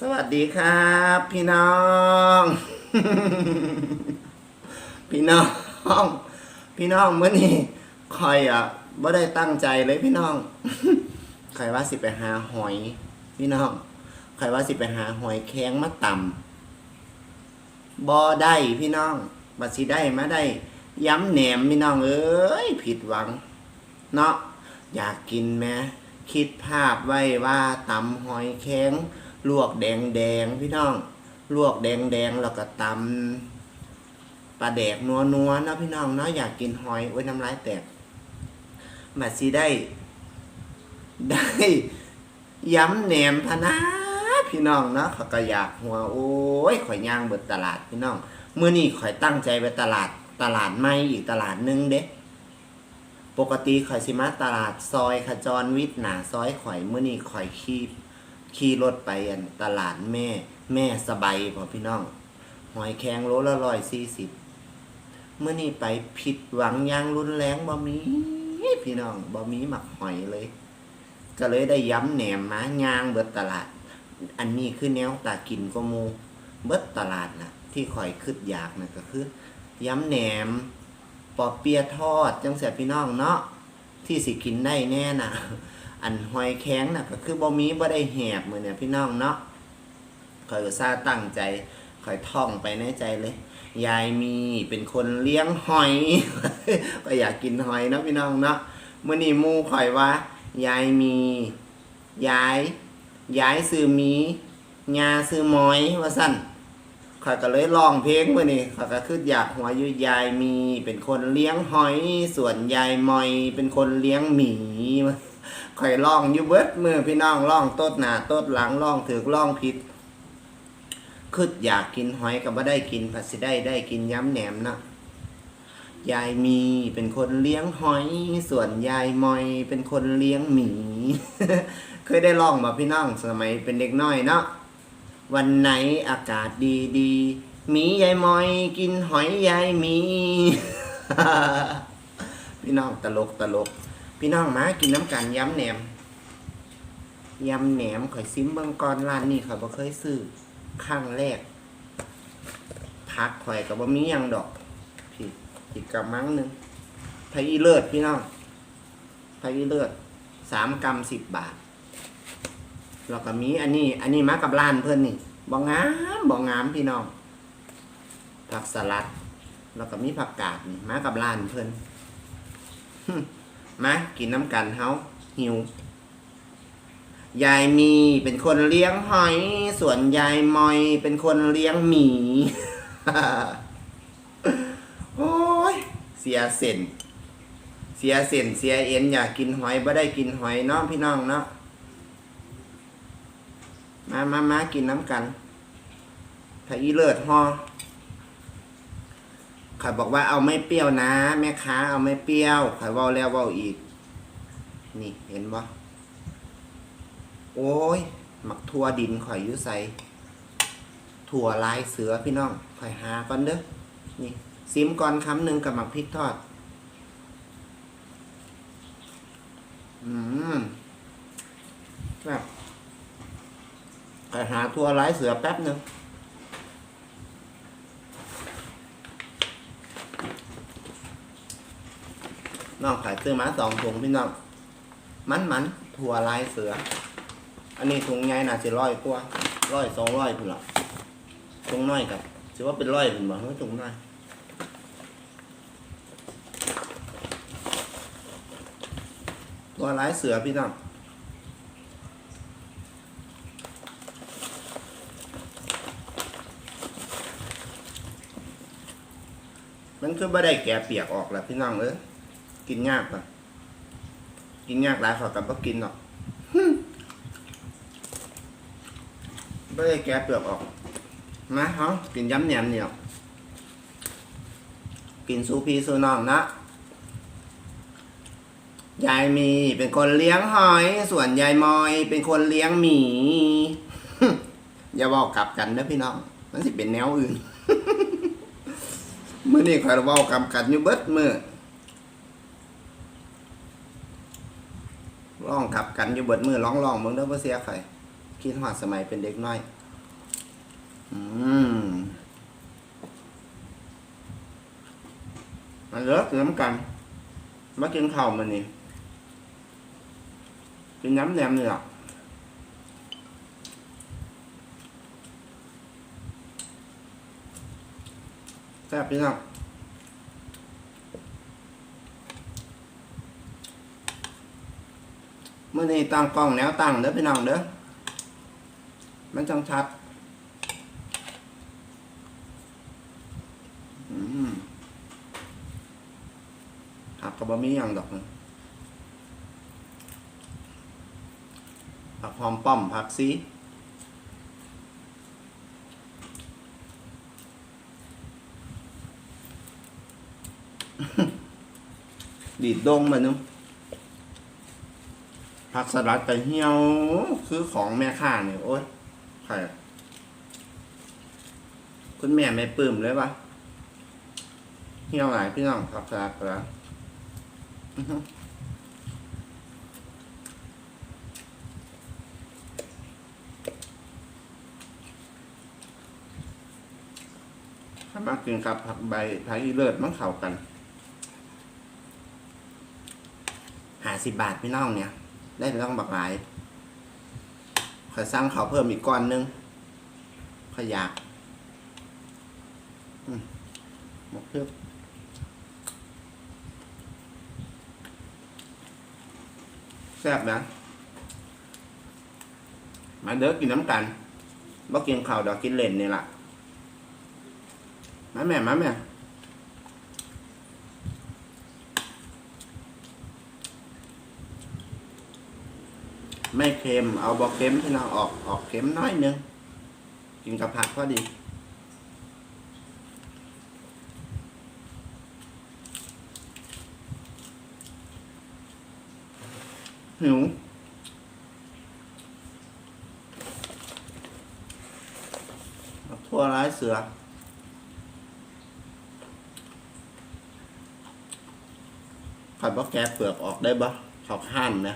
สวัสดีครับ พี่น้อง พี่น้อง พี่น้องเมื่อนี้คอยอะไม่ได้ตั้งใจเลยพี่น้องใครว่าสิไปหาหอย พี่น้องใครว่าสิไปหาหอยแข็งมาต่ำบ่ได้พี่น้องบัดสิได้มาได้ ย้ำแหนมพี่น้องเอ้ยผิดหวัง เนาะอยากกินไหมคิดภาพไว้ว่าตำหอยแข็ง ลวกแดงแดงพี่น้อง ลวกแดงแดงแล้วก็ตำปลาแดกนัวนัวนะพี่น้องเนาะอยากกินหอยไว้น้ำลายแตกมาสิได้ ได้ย้ำแหนมพะนะพี่น้องเนาะเขาก็อยากหัวโอ้ยข่อยย่างเบิดตลาดพี่น้องเมื่อนี้ข่อยตั้งใจไปตลาดตลาดใหม่อีกตลาดหนึงเด้ปกติข่อยสิมาตลาดซอยขจรวิทย์หนาซอยข่อยเมื่อนี้ข่อยขี่ ขี่รถไปอันตลาดแม่ แม่สบายพอพี่น้อง หอยแครงโลละร้อยสี่สิบเมื่อนี้ไปผิดหวังอยางรุนแรงบ่มีพี่น้องบ่มีหมักหอยเลย ก็เลยได้ย้ำแหนมมายางเบิดตลาด อันนี้คือแนวตากินก็มูเบิดตลาดนะที่ข่อยคืดอยากนะก็คือ ย้ำแหนม ปอเปียะทอดจังเสียพี่น้องเนาะที่สิกินได้แน่น่ะ อันหอยแข็งน่ะก็คือบ่มีบ่ได้แหบมือเนี่ยพี่น้องเนาะคอยก็ซาตั้งใจคอยท่องไปในใจเลย ยายมีเป็นคนเลี้ยงหอย ก็อยากกินหอยเนาะพี่น้องเนาะมื้อนี้มู่ข่อยว่า ยายมียายยายซื้อมียาซื้อมอยว่าสั่นข้อยก็เลยร้องเพลงมื่อนี้ข้อยก็คืออยากหัวอยู่ยายมี เป็นคนเลี้ยงหอย ส่วนยายมอย เป็นคนเลี้ยงหมีมา ข่อยร้องอยู่เบิดมือพี่น้องร้องโต๊ดหนาโต๊ดหลังร้องถือร้องผิดคืออยากกินหอยก็บ่ได้กินผัดสิได้ได้กินย้ำแหนมนะยายมีเป็นคนเลี้ยงหอย ส่วนยายมอยเป็นคนเลี้ยงหมี เคยได้ร้องมาพี่น้องสมัยเป็นเด็กน้อยเนาะวันไหนอากาศดีดีหมียายมอย กินหอยยายมี พี่น้องตลกตลก พี่น้องมากินน้ำกันย้ำแหนมยำแหนมข่อยซิมเบิงกอนร้านนี่ข่อยบ่เคยซื้อข้างแรกพักข่อยกับบ่มีหยังดอกผิดอีกกำมังหนึงไทยอีเลิศพี่น้องไทยอีเลิศสามกำสิบบาทแล้วก็มีอันนี้ อันนี้มากับร้านเพื่อนนี่บ่งามบ่งามพี่น้องผักสลัด แล้วก็มีผักกาดนี่มากับร้านเพื่อน มากินน้ำกันเฮาหิวยายมีเป็นคนเลี้ยงหอย ส่วนยายมอยเป็นคนเลี้ยงหมี โอ้ย เสียเส้นเสียเส้นเสียเอ็นอยากกินหอยบ่ได้กินหอยเนาะพี่น้องเนาะมามามากินน้ำกันถ้าอีเลิศฮอ ข่อยบอกว่าเอาไม่เปรี้ยวนะแม่ค้าเอาไม่เปรี้ยวข่อยเว้าแล้วเว้าอีก นี่เห็นบ่โอ้ยหมักทั่วดินข่อยอยุใส่ถั่วลายเสือพี่น้องข่อยหาก่อนเด้อนี่ซิมก่อนคำหนึ่งกับหมักพริกทอด อืมแบบไปหาทั่วร์ไร้เสือแป๊บหนึ่ง น้องขายซื้อมาสองถุงพี่น้องมันมันๆถั่วลายเสือ อันนี้ถุงใหญ่น่าจะร้อยกว่าร้อยสองร้อยพุ่นละถุงน้อยกับถือว่าเป็นร้อยพุ่นบ่เฮ้ยถุงน้อยถั่วลายเสือพี่น้องมันคือบ่ได้แกะเปียกออกแล้วพี่น้องเอ้ย กินยากป่ะกินยากหลายขอกับบ่กินหรอกบ่ได้แกะเปลือกออกมาเฮากินย้ำแหนมเหนียวกินซูพีซูน้องนะยายมีเป็นคนเลี้ยงหอย ส่วนยายมอยเป็นคนเลี้ยงหมี อย่าบอกกลับกันนะพี่น้อง มันสิเป็นแนวอื่น เมื่อนี้ข่อยเว้ากำกันอยู่เบิดมือ ร้องขับกันอยู่เบิดมือร้องร้องเบิ่งเด้อบ่เสียข่อยคิดฮอดสมัยเป็นเด็กน้อย อืมมาเลิกกินน้ำกันมากินข้าวมันนี่กินน้ำแหนมนี่หรอแซ่บพี่น้อง มื่อนี้ตั้งกล้องแนวตั้งเด้อพี่น้องเด้อมันจังชัดอืมผักกับบะหมี่อย่างดอกนะผักหอมป้อมผักซีดีดดงมานุ ผักสลัดไปเหี่ยว คือของแม่ข้าเนี่ยโอ๊ยใครคุณแม่ไม่ปลื้มเลยปะเหี่ยวหลายพี่น้องผักสลัดไปแล้วอื้อหือถ้ามากินกับผักใบไทยเลิศมันเข้ากันหาสิบบาทพี่น้องเนี่ย ได้ต้องบักหลายขอยสั่งเขาเพิ่มอีกก้อนหนึงขอยอยากหมกเพิ่มแซ่บนะมาเด้อกินน้ำกันบ่กินข้าวดอกกินเล่นนี่ล่ะมาแม่มาแม่ ไม่เค็ม เอาบอกเค็มพี่น้องออกออกเค็มน้อยนึง กินกับผักพอดีหิวทั่วร้ายเสือขัดบ่แกเปลือกออกได้บ่เขาข้านนะ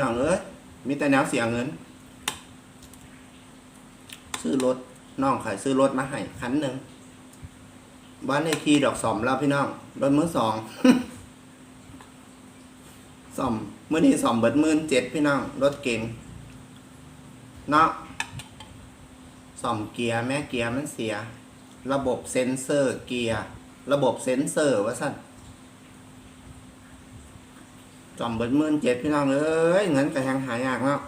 น้องเอ้ยมีแต่แนวเสียเงิน ซื้อรถน้องขายซื้อรถมาให้คันหนึ่งบ้านในคีดอกสอมแล้วพี่น้องรถมือสองสอมเมื่อนี้สอมเบิดมื่นเจ็ดพี่น้องรถเก่งเนาะสอมเกียร์แม่เกียร์มันเสีย ระบบเซ็นเซอร์เกียร์ระบบเซ็นเซอร์ว่าสั่น จอมเบิดหมื่นเจ็ดพี่น้องเอ้ยเงินก็ยังหายากเนาะ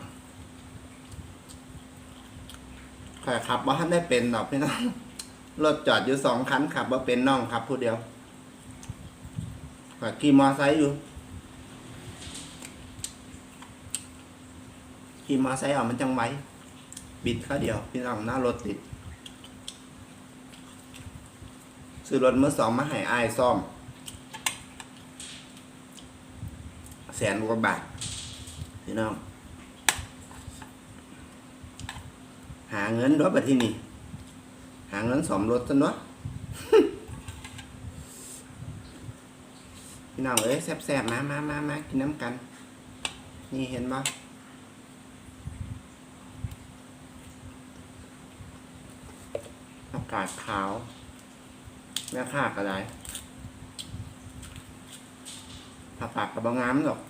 ใครขับว่าท่านได้เป็นดอกพี่น้อง รถจอดอยู่สองคันขับว่าเป็นน้องขับผู้เดียวขับขี่มอไซค์อยู่ขี่มอไซค์เอามันจังไว้บิดข้าเดียว พี่น้องหน้ารถติดซื้อรถเมื่อสองมาให้อายซ่อม แสนกว่าบาทพี่น้อง หาเงินด้วยบัดที่นี่หาเงินสมรถซะเนาะพี่น้องเอ้ยแซ่บๆมามามามากินน้ำกัน นี่เห็นบ่อากาศขาว แม่ค่าก็ได้ผักปากกับบางงามหรอก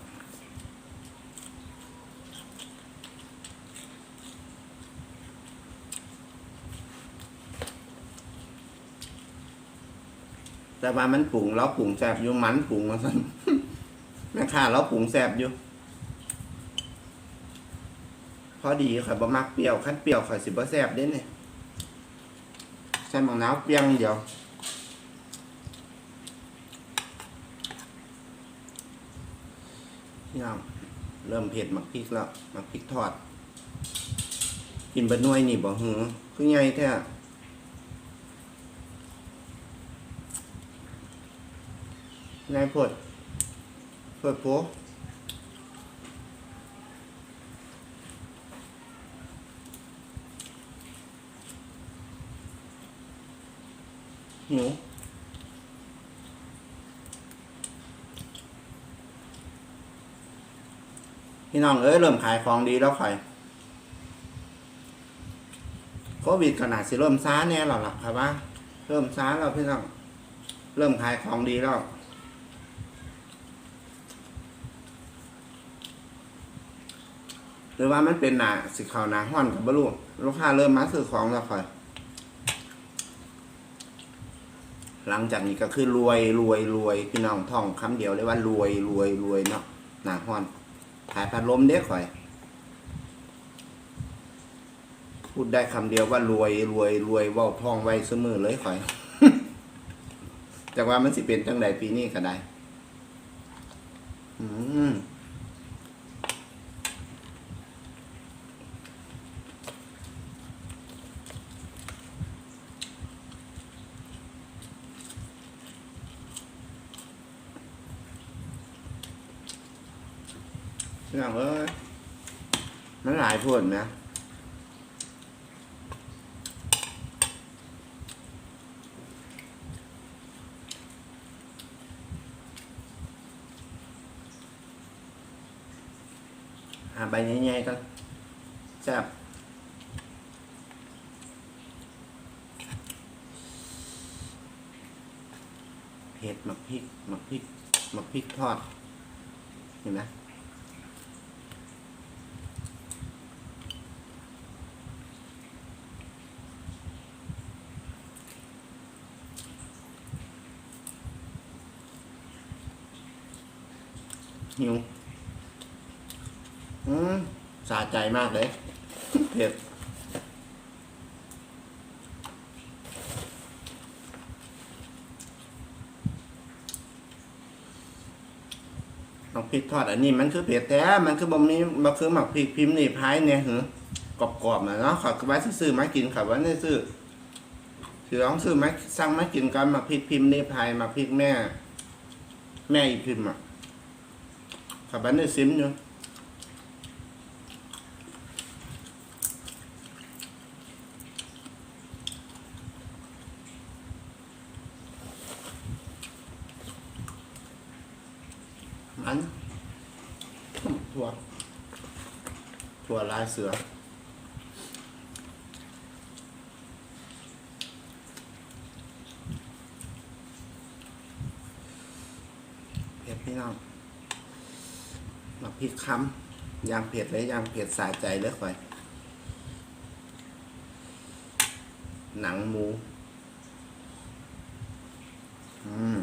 แต่ว่ามันปรุงแล้วปรุงแสบอยู่มันปรุงมาสั่นแม่ค้าแล้วปรุงแสบอยู่ พอดีข่อยบ่มักเปรี้ยวขั้นเปรี้ยวข่อยสิบ่แสบเด้เนี่ยใส่หมังนาวเปรี้ยงเดียวพี่น้องเริ่มเผ็ดมักพริกแล้วมักพริกทอด กินบะน่วยนี่บ่หือคือไงแท้ นายผดเปิดโป๊หนูพี่น้องเอ้ยเริ่มขายของดีแล้วข่อยโควิดขนาดสิเริ่มซ้าแน่หรอล่ะครับว่า เริ่มซ้าแล้วพี่น้อง เริ่มขายของดีแล้ว รือว่ามันเป็นหนาสิขาหนาห้อนกับบลูลูกค้าเริ่มมาซื้อของแล้วค่อย หลังจากนี้ก็คือรวยรวยรวยพี่น้องท่องคำเดียวเลยว่ารวยรวยรวยเนาะหนาห้อนถ่ายพัดลมเด้ข่อย พูดได้คำเดียวว่ารวยรวยรวยว่าท่องไว้เสมอเลยข่อยจากว่ามันสิเป็นจังใดปีนี้ก็ได้ อืม น้องเอ้ยมันหลายพวดนะหาใบใหญ่ๆกันแซ่บเผ็ดหมักพริกหมักพริกหมักพริกทอด เห็นไหม หิว อืมสะใจ มากเลยเผ็ดหมักพริกทอดอันนี้มันคือเผ็ดแท้ มันคือบ่มีบ่คือหมักพริกพิมพ์นี่พายเนี่ยหือกรอบๆนะเนาะขอคือว่าซื้อมากินค่ะว่าได้ซื้อคือลองซื้อมาสั่งมากินกันหมักพริกพิมพ์นี่พายหมักพริกแม่ แม่อีพิมพ์อะขับบันได้ซิมอยู่ มัน ถั่ว ถั่วลายเสือ เผ็ดพี่น้องมาพริกค้ำยางเผ็ดเลยยางเผ็ดสาใจเลยค่อย หนังหมู อืม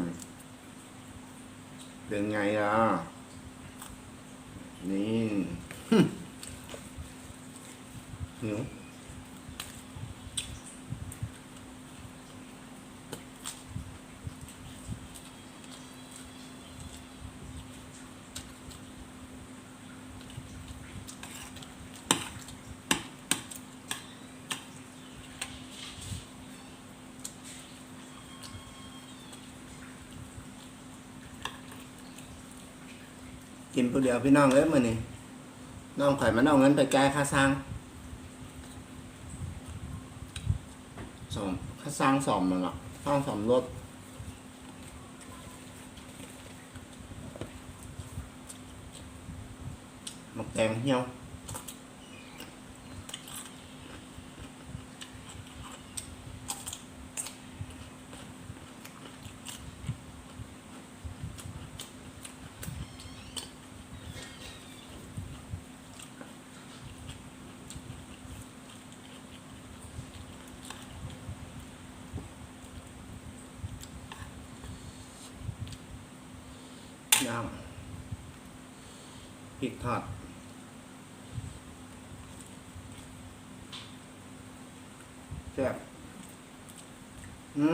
เป็นไงอะ นี่หิว กินผู้เดียวพี่น้องเอ้ยมือนี่น้องข่อยมันเอาเงินไปจ่ายค่าสร้างสอมค่าสร้างสอมมันหรอกสร้างสอมรถมักแตงเหี่ยว ย่างพริกทอดแซ่บ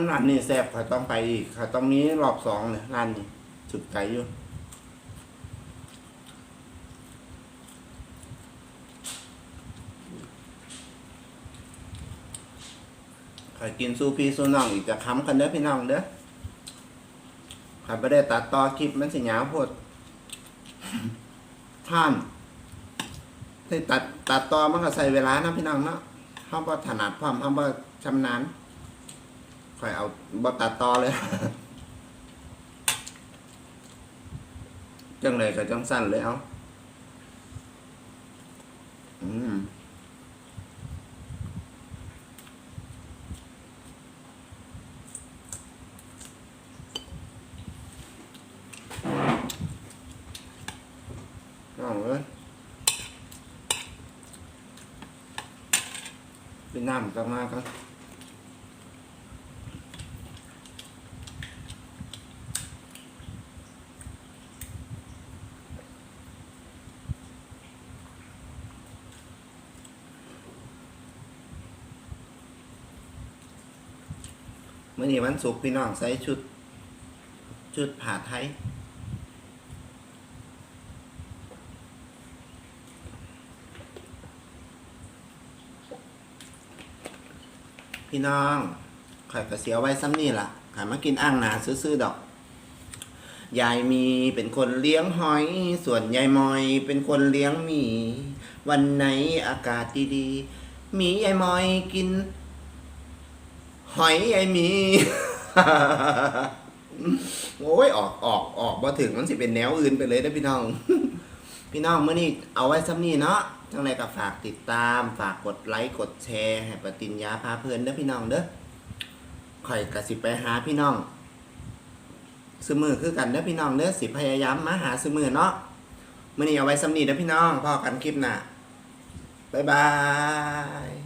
ร้านนี้แซ่บข่อยต้องไปอีกข่อยต้องมีรอบสองเลยร้านนี้สุดใจอยู่ข่อยกินซูพีซูน้องอีกจะค้ำกันเด้อพี่น้องเด้อ ข่อยไม่ได้ตัดต่อคลิปมันสิยาวโพดท่านที่ตัดตัดต่อมันก็ใส่เวลานะพี่น้องเนาะเขาบ่ถนัดความเขาบ่ชำนาญคอยเอาบอตัดต่อเลยจังเลยก็จังสั้นเลยเอาอืมเอาเลยเป็ นน้ำกันมากครับเมื่อนี้วันศุกร์พี่น้องใส่ชุด ชุดผ้าไทย พี่น้องข่อยกระเสียวไว้ซ้ำนี่ล่ะขายมากินอ่างหนาซื้อๆดอก ยายมีเป็นคนเลี้ยงหอย ส่วนยายมอยเป็นคนเลี้ยงหมี วันไหนอากาศดีๆหมียายมอยกิน หอยไอหมี โอ้ยออกออกออกบ่ถึงมันสิเป็นแนวอื่นไปเลยนะพี่น้อง พี่น้องเมื่อนี้เอาไว้ซ้ำนี่เนาะ จังไรก็ฝากติดตาม ฝากกดไลค์กดแชร์ให้ปฏิญญาพาเพลินเด้อพี่น้องเด้อข่อยกระสิไปหาพี่น้องซื้อมือคือกันเด้อพี่น้องเด้อสิพยายามมาหาซื้อมือเนาะมื่อนี้เอาไว้สำนีเด้อพี่น้องพอกันคลิปหน้าบ๊ายบาย